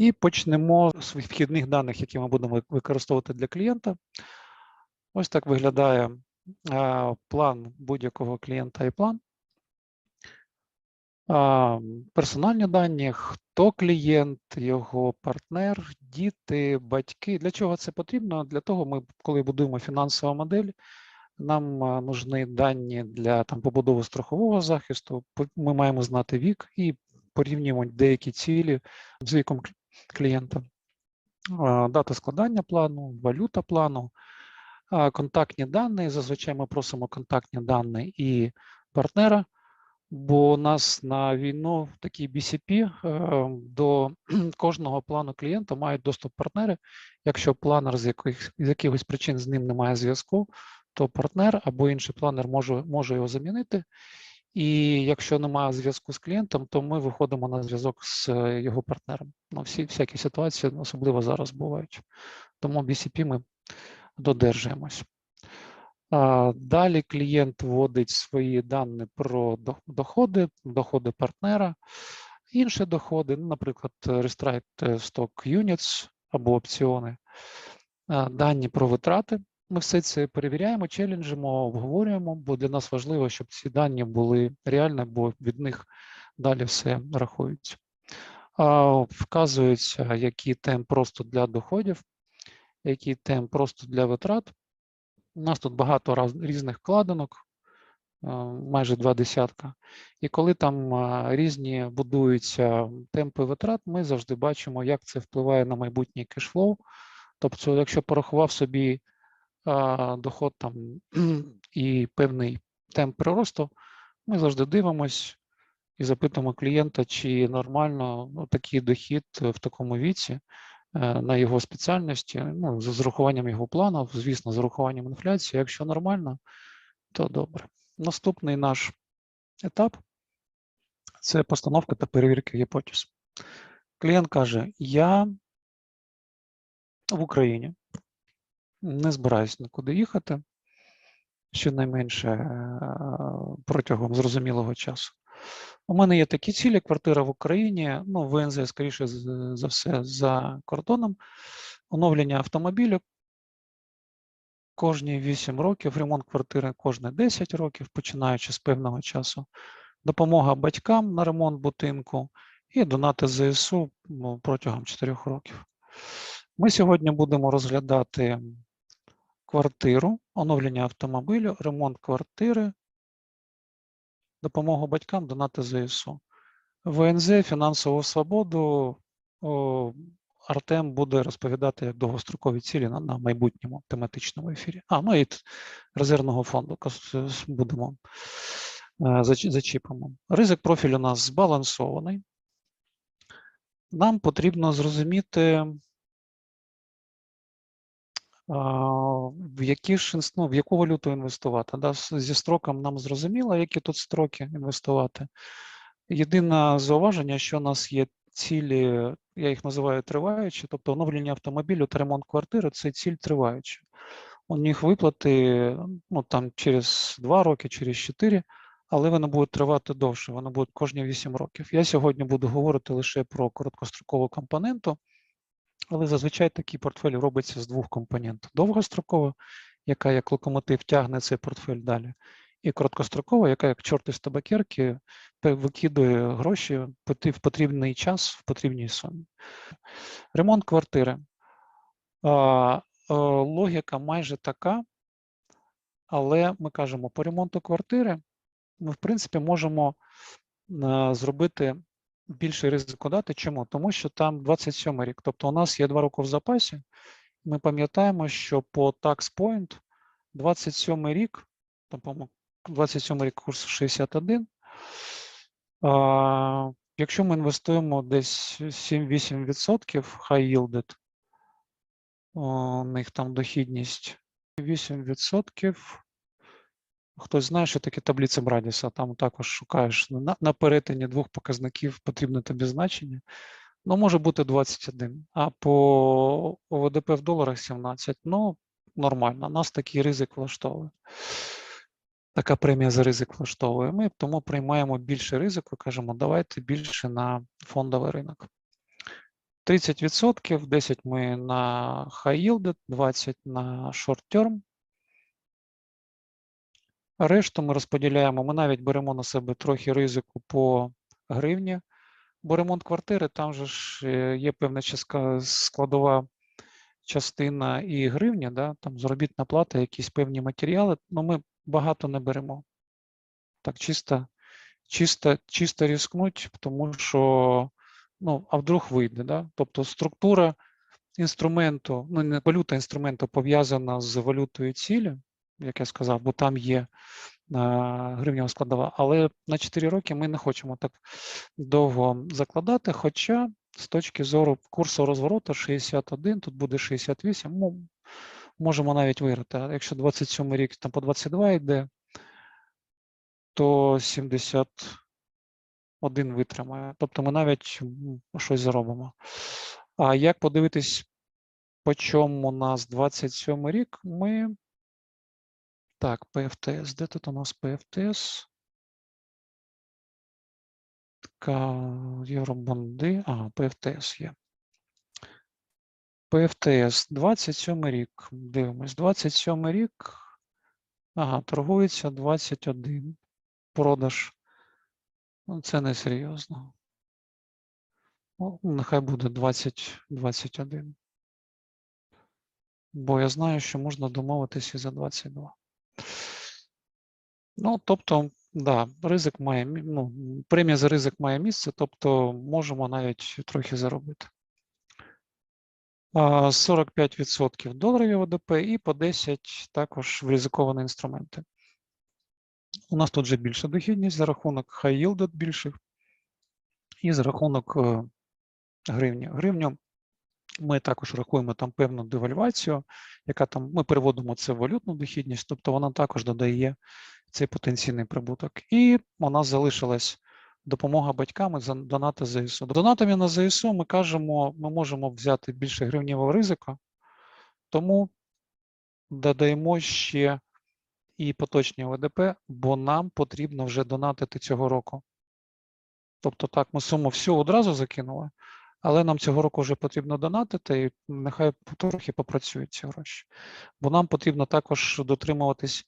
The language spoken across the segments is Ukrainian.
І почнемо з вхідних даних, які ми будемо використовувати для клієнта. Ось так виглядає план будь-якого клієнта і план. Персональні дані, хто клієнт, його партнер, діти, батьки. Для чого це потрібно? Для того, ми, коли будуємо фінансову модель, нам нужні дані для там, побудови страхового захисту. Ми маємо знати вік і порівнюємо деякі цілі з віком клієнта. Дата складання плану, валюта плану, контактні дані. Зазвичай ми просимо контактні дані і партнера, бо у нас на війну такі BCP е, до кожного плану клієнта мають доступ партнери. Якщо планер з яких з якихось причин з ним немає зв'язку, то партнер або інший планер може, може його замінити. І якщо немає зв'язку з клієнтом, то ми виходимо на зв'язок з е, його партнером. Ну, всі всякі ситуації, особливо зараз бувають. Тому BCP ми додержуємось. Далі клієнт вводить свої дані про доходи, доходи партнера, інші доходи, ну, наприклад, Restricted Stock Units або опціони, дані про витрати. Ми все це перевіряємо, челенджимо, обговорюємо, бо для нас важливо, щоб ці дані були реальні, бо від них далі все рахується. Вказується, який темп просто для доходів, який темп просто для витрат. У нас тут багато раз, різних вкладинок, майже два десятка. І коли там різні будуються темпи витрат, ми завжди бачимо, як це впливає на майбутній кешфлоу. Тобто, якщо порахував собі доход там і певний темп приросту, ми завжди дивимось і запитуємо клієнта, чи нормально ну, такий дохід в такому віці е, на його спеціальності, ну, з урахуванням його плану, звісно, з урахуванням інфляції. Якщо нормально, то добре. Наступний наш етап це постановка та перевірка гіпотез. Клієнт каже: Я в Україні не збираюсь нікуди їхати, щонайменше е, протягом зрозумілого часу. У мене є такі цілі: квартира в Україні, ну, ВНЗ, скоріше за все, за кордоном, оновлення автомобілю кожні 8 років, ремонт квартири кожні 10 років, починаючи з певного часу, допомога батькам на ремонт будинку і донати ЗСУ ну, протягом 4 років. Ми сьогодні будемо розглядати квартиру, оновлення автомобілю, ремонт квартири, допомогу батькам, донати ЗСУ. ВНЗ, фінансову свободу. О, Артем буде розповідати як довгострокові цілі на, на майбутньому тематичному ефірі. А, ну і резервного фонду будемо е, зачіпимо. Ризик профілю у нас збалансований. Нам потрібно зрозуміти, в які ж ну, в яку валюту інвестувати. Да? Зі строком нам зрозуміло, які тут строки інвестувати. Єдине зауваження, що у нас є цілі, я їх називаю триваючі, тобто оновлення автомобілю та ремонт квартири це ціль триваюча. У них виплати ну, там, через 2 роки, через 4, але вони будуть тривати довше, вони будуть кожні 8 років. Я сьогодні буду говорити лише про короткострокову компоненту, але зазвичай такий портфель робиться з двох компонентів: довгострокова, яка як локомотив тягне цей портфель далі, і короткострокова, яка як чорт із табакерки викидує гроші в потрібний час, в потрібній сумі. Ремонт квартири. Е, Логіка майже така, але ми кажемо, по ремонту квартири ми, в принципі, можемо е, зробити більше ризику дати. Чому? Тому що там 27 рік. Тобто у нас є 2 роки в запасі. Ми пам'ятаємо, що по tax point 27 рік, там, по-моєму, 27 рік курс 61. А, якщо ми інвестуємо десь 7-8% high yielded, у них там дохідність 8%. Хтось знає, що таке таблиця Брадіса, там також шукаєш на, на перетині двох показників потрібне тобі значення. Ну, може бути 21, а по ОВДП в доларах 17. Ну, нормально, нас такий ризик влаштовує. Така премія за ризик влаштовує. Ми тому приймаємо більше ризику кажемо, давайте більше на фондовий ринок. 30%, 10 ми на high yield, 20 на short term. Решту ми розподіляємо. Ми навіть беремо на себе трохи ризику по гривні, бо ремонт квартири там же ж е, є певна складова частина і гривня, да, там заробітна плата, якісь певні матеріали, але ми багато не беремо. Так, чисто, чисто, чисто різкнуть, тому що, ну, а вдруг вийде, да? Тобто структура інструменту, ну не валюта інструменту пов'язана з валютою цілі, як я сказав, бо там є а, гривнева складова, але на 4 роки ми не хочемо так довго закладати, хоча з точки зору курсу розвороту 61, тут буде 68, ну, можемо навіть виграти. А якщо 27 рік там по 22 йде, то 71 витримає. Тобто ми навіть щось заробимо. А як подивитись, по чому у нас 27 рік, ми. Так, ПФТС. Де тут у нас ПФТС? Євробонди. Ага, ПФТС є. ПФТС 27 рік. Дивимось. 27 рік. Ага, торгується 21. Продаж. Ну, це не серйозно. Ну, нехай буде 20, 21. Бо я знаю, що можна домовитися і за 22. Ну, тобто, да, ризик має, ну, премія за ризик має місце, тобто можемо навіть трохи заробити. 45% доларові ОДП і по 10 також в ризиковані інструменти. У нас тут вже більша дохідність за рахунок high yield більших і за рахунок е, гривні. Гривню ми також рахуємо там певну девальвацію, яка там ми переводимо це в валютну дохідність, тобто вона також додає цей потенційний прибуток. І у нас залишилась допомога батькам за донати ЗСУ. Донатами на ЗСУ ми кажемо, ми можемо взяти більше гривневого ризику, тому додаємо ще і поточні ОДП, бо нам потрібно вже донатити цього року. Тобто так, ми суму всю одразу закинули, але нам цього року вже потрібно донатити, і нехай трохи попрацюють ці гроші. Бо нам потрібно також дотримуватись,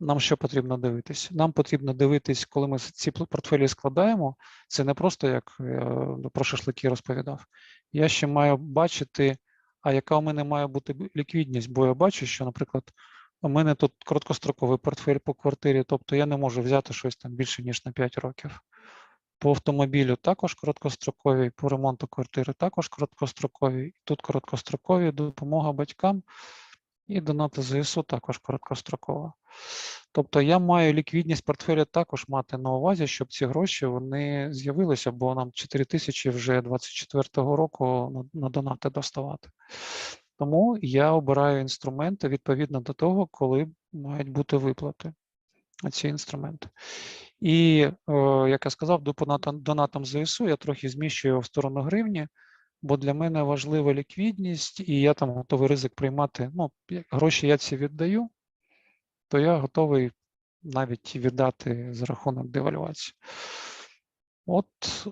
нам що потрібно дивитись? Нам потрібно дивитись, коли ми ці портфелі складаємо, це не просто як е, про шашлики розповідав. Я ще маю бачити, а яка у мене має бути ліквідність, бо я бачу, що, наприклад, у мене тут короткостроковий портфель по квартирі, тобто я не можу взяти щось там більше, ніж на 5 років. По автомобілю також короткострокові, по ремонту квартири також короткострокові. Тут короткострокові, допомога батькам і донати ЗСУ також короткострокова. Тобто я маю ліквідність портфеля також мати на увазі, щоб ці гроші вони з'явилися, бо нам 4 тисячі вже 24-го року на, на донати доставати. Тому я обираю інструменти відповідно до того, коли мають бути виплати ці інструменти. І, як я сказав, до донатам, донатам ЗСУ я трохи зміщую його в сторону гривні, бо для мене важлива ліквідність, і я там готовий ризик приймати. Ну, гроші я ці віддаю, то я готовий навіть віддати за рахунок девальвації. От